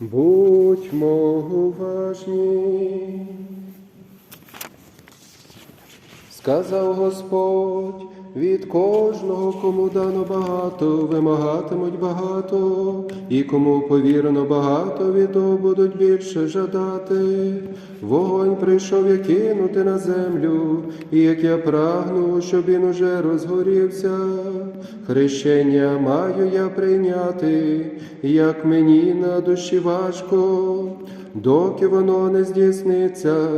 Будьмо уважні. Сказав Господь, від кожного, кому дано багато, вимагатимуть багато, і кому повірено багато, від того будуть більше жадати. Вогонь прийшов я кинути на землю, і як я прагну, щоб він уже розгорівся. Хрещення маю я прийняти, як мені на душі важко, доки воно не здійсниться.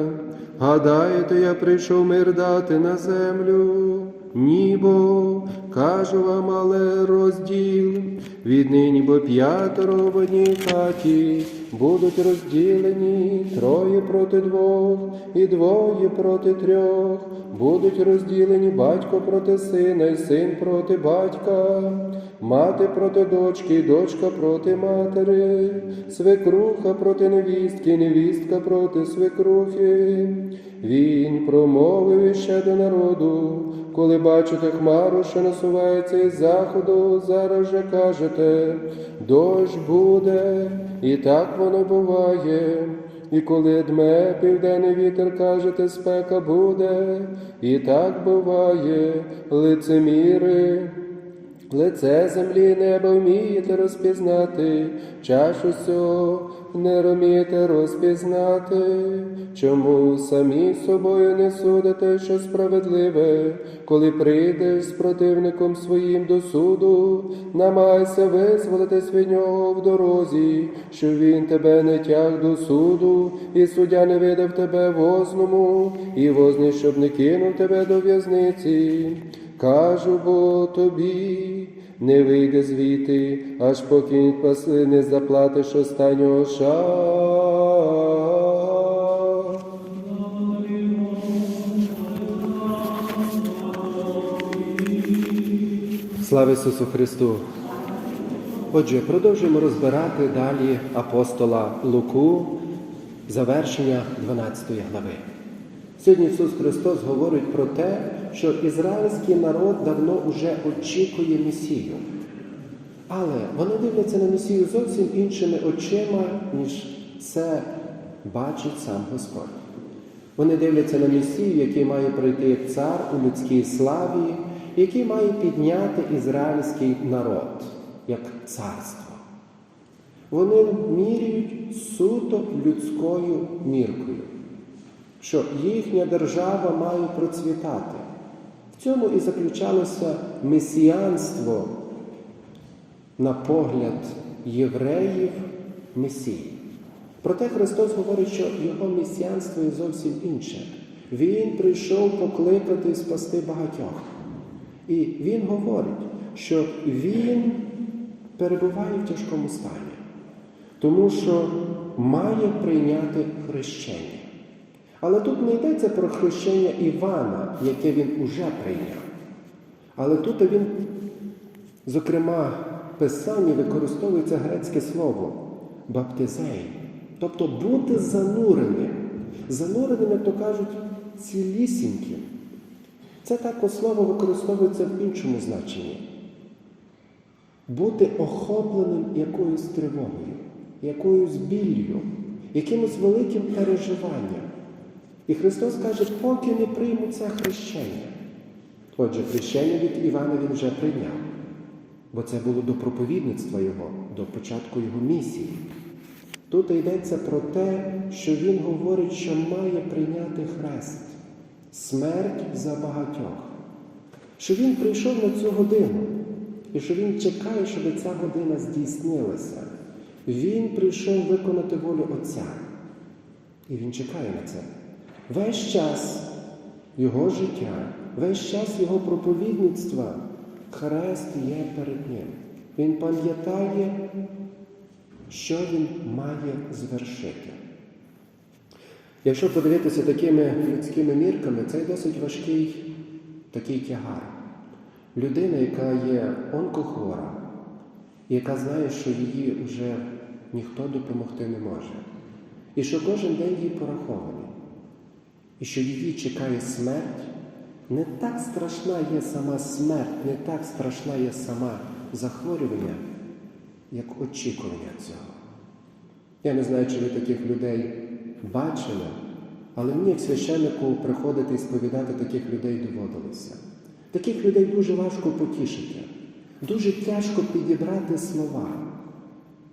Гадаєте, я прийшов мир дати на землю, нібо, кажу вам, але розділ. Віднині бо п'ятеро в одній хаті будуть розділені троє проти двох і двоє проти трьох. Будуть розділені батько проти сина, і син проти батька, мати проти дочки, дочка проти матері, свекруха проти невістки, невістка проти свекрухи. Він промовив іще до народу, коли бачите хмару, що насувається із заходу, зараз же кажете, дощ буде, і так воно буває. І коли дме південний вітер, кажете, спека буде, і так буває, лицеміри. Лице землі і неба вмієте розпізнати, чашу сього не ромієте розпізнати, чому самі собою не судите, що справедливе, коли прийдеш з противником своїм до суду, намайся визволитись від нього в дорозі, щоб він тебе не тяг до суду, і суддя не видав тебе возному, і возний, щоб не кинув тебе до в'язниці. Кажу бо тобі, не вийде звідти, аж поки паси не заплатиш останнього ша. Слава Ісусу Христу! Отже, продовжуємо розбирати далі апостола Луку, завершення 12 глави. Сьогодні Ісус Христос говорить про те, що ізраїльський народ давно вже очікує Месію. Але вони дивляться на Месію зовсім іншими очима, ніж це бачить сам Господь. Вони дивляться на Месію, який має прийти як цар у людській славі, який має підняти ізраїльський народ як царство. Вони міряють суто людською міркою що їхня держава має процвітати. В цьому і заключалося месіянство на погляд євреїв Месії. Проте Христос говорить, що його месіянство є зовсім інше. Він прийшов покликати і спасти багатьох. І Він говорить, що Він перебуває в тяжкому стані, тому що має прийняти хрещення. Але тут не йдеться про хрещення Івана, яке він уже прийняв. Але тут він, зокрема, в Писанні використовується грецьке слово баптизей, тобто бути зануреним. Зануреним, як то кажуть, цілісіньким. Це також слово використовується в іншому значенні. Бути охопленим якоюсь тривогою, якоюсь біллю, якимось великим переживанням. І Христос каже, поки не прийму це хрещення. Отже, хрещення від Івана він вже прийняв, бо це було до проповідництва Його, до початку Його місії. Тут йдеться про те, що Він говорить, що має прийняти хрест, смерть за багатьох, що Він прийшов на цю годину, і що Він чекає, щоб ця година здійснилася. Він прийшов виконати волю Отця. І Він чекає на це. Весь час його життя, весь час його проповідництва хрест є перед ним. Він пам'ятає, що він має звершити. Якщо подивитися такими людськими мірками, це досить важкий такий тягар. Людина, яка є онкохвора, яка знає, що її вже ніхто допомогти не може, і що кожен день їй порахований і що її чекає смерть, не так страшна є сама смерть, не так страшна є сама захворювання, як очікування цього. Я не знаю, чи ви таких людей бачили, але мені, як священнику, приходити і сповідати таких людей доводилося. Таких людей дуже важко потішити, дуже тяжко підібрати слова,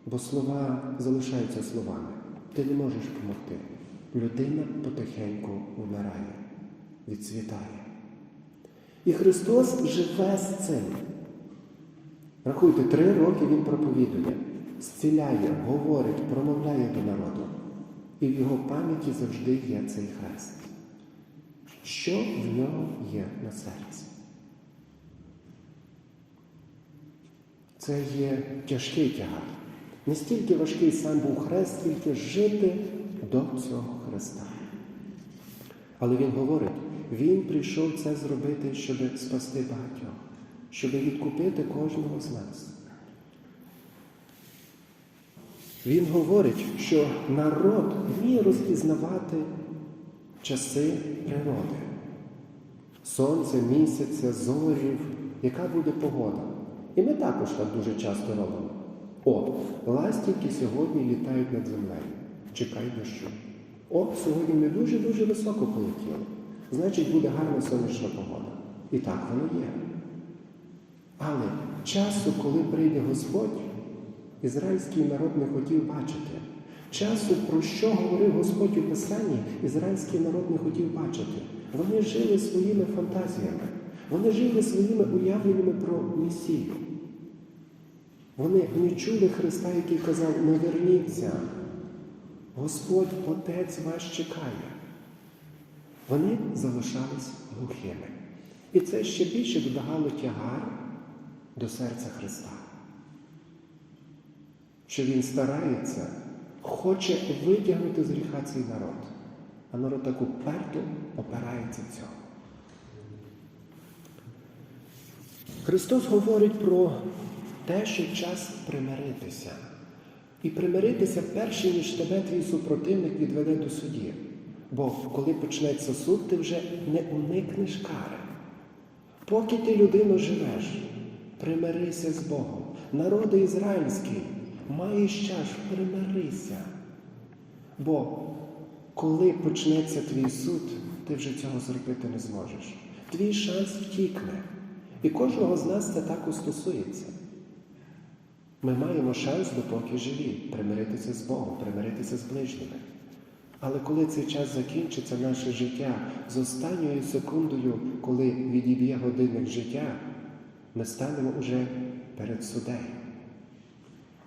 бо слова залишаються словами. Ти не можеш допомогти. Людина потихеньку вмирає, відцвітає. І Христос живе з цим. Рахуйте, три роки Він проповідує, зціляє, говорить, промовляє до народу. І в його пам'яті завжди є цей хрест. Що в нього є на серці? Це є тяжкий тягар. Не стільки важкий сам був хрест, скільки жити до цього хреста. Але він говорить, він прийшов це зробити, щоб спасти багатьох, щоб відкупити кожного з нас. Він говорить, що народ вміє розпізнавати часи природи, сонце, місяця, зорів, яка буде погода. І ми також так дуже часто робимо. О, ластівки сьогодні літають над землею. Чекай дощу. О, сьогодні ми дуже-дуже високо полетіли. Значить, буде гарна сонячна погода. І так воно є. Але часу, коли прийде Господь, ізраїльський народ не хотів бачити. Часу, про що говорив Господь у Писанні, ізраїльський народ не хотів бачити. Вони жили своїми фантазіями, вони жили своїми уявленнями про Месію. Вони не чули Христа, який казав, не верніться. Господь Отець вас чекає. Вони залишались глухими. І це ще більше додавало тягар до серця Христа. Що Він старається, хоче витягнути з гріха цей народ. А народ так уперто опирається цього. Христос говорить про те, що час примиритися. І примиритися перше, ніж тебе твій супротивник відведе до судді. Бо коли почнеться суд, ти вже не уникнеш кари. Поки ти людину живеш, примирися з Богом. Народи ізраїльський, маєш час, примирися. Бо коли почнеться твій суд, ти вже цього зробити не зможеш. Твій шанс втікне. І кожного з нас це також стосується. Ми маємо шанс, допоки живі, примиритися з Богом, примиритися з ближніми. Але коли цей час закінчиться наше життя з останньою секундою, коли відіб'є годинник життя, ми станемо уже перед судею.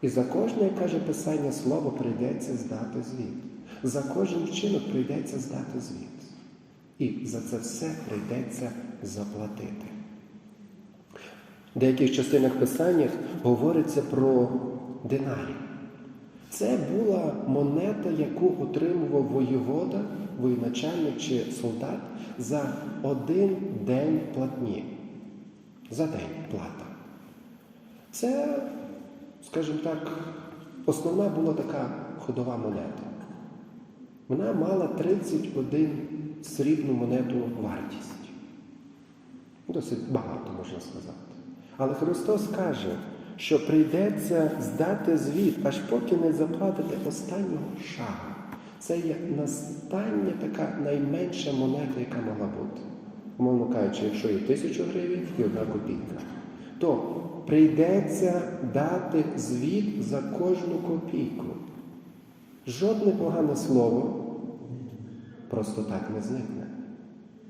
І за кожне, як каже Писання Слово, прийдеться здати звіт. За кожен вчинок прийдеться здати звіт. І за це все прийдеться заплатити. В деяких частинах Писання говориться про динарі. Це була монета, яку отримував воєвода, воєначальник чи солдат за один день платні. За день плата. Це, скажімо так, основна була така ходова монета. Вона мала 31 срібну монету вартість. Досить багато, можна сказати. Але Христос каже, що прийдеться здати звіт, аж поки не заплатите останнього шага. Це є настання така найменша монета, яка могла бути. Умовно кажучи, якщо є тисячу гривень і одна копійка, то прийдеться дати звіт за кожну копійку. Жодне погане слово просто так не зникне.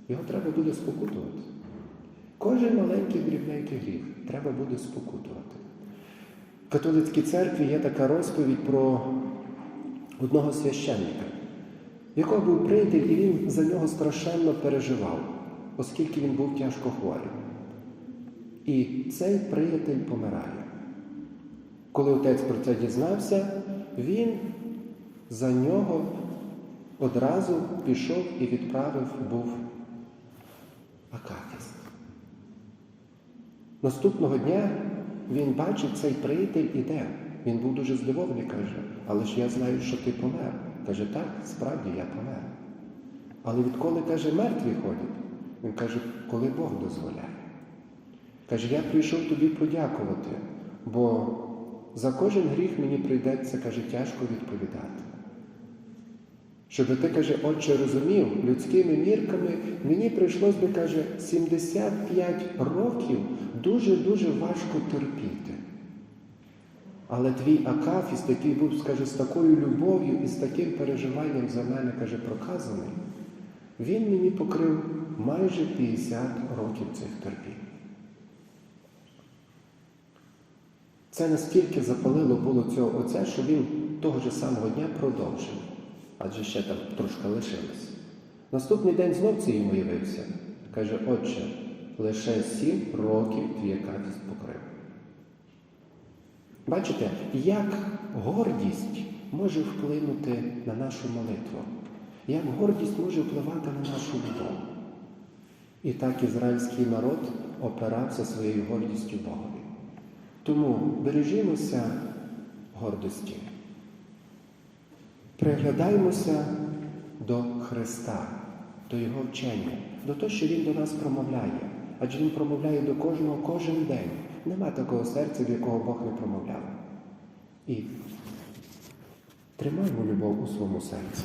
Його треба буде спокутувати. Кожен маленький дрібненький гріх треба буде спокутувати. В католицькій церкві є така розповідь про одного священника, якого був приятель, і він за нього страшенно переживав, оскільки він був тяжко хворий. І цей приятель помирає. Коли отець про це дізнався, він за нього одразу пішов і відправив був Наступного дня він бачить, цей приятель іде. Він був дуже здивований, каже, але ж я знаю, що ти помер. Каже, так, справді я помер. Але відколи, каже, мертві ходять, він каже, коли Бог дозволяє. Каже, я прийшов тобі подякувати, бо за кожен гріх мені прийдеться, каже, тяжко відповідати. Щоб ти, каже, отче розумів, людськими мірками мені прийшлось би, каже, 75 років дуже-дуже важко терпіти. Але твій Акафіст, який був, скаже, з такою любов'ю і з таким переживанням за мене, каже, проказаний, він мені покрив майже 50 років цих терпінь. Це настільки запалило було цього отця, що він того ж самого дня продовжив, адже ще там трошки лишилось. Наступний день знов це йому явився. Каже, отче, лише сім років твій Акафіст покрив. Бачите, як гордість може вплинути на нашу молитву, як гордість може впливати на нашу любов. І так ізраїльський народ опирався своєю гордістю Богові. Тому бережімося гордості. Приглядаймося до Христа, до Його вчення, до того, що Він до нас промовляє. Адже Він промовляє до кожного кожен день. Нема такого серця, до якого Бог не промовляв. І тримаймо любов у своєму серці.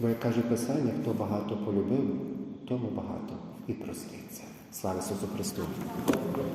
Бо, як каже Писання, хто багато полюбив, тому багато і проститься. Слава Ісусу Христу!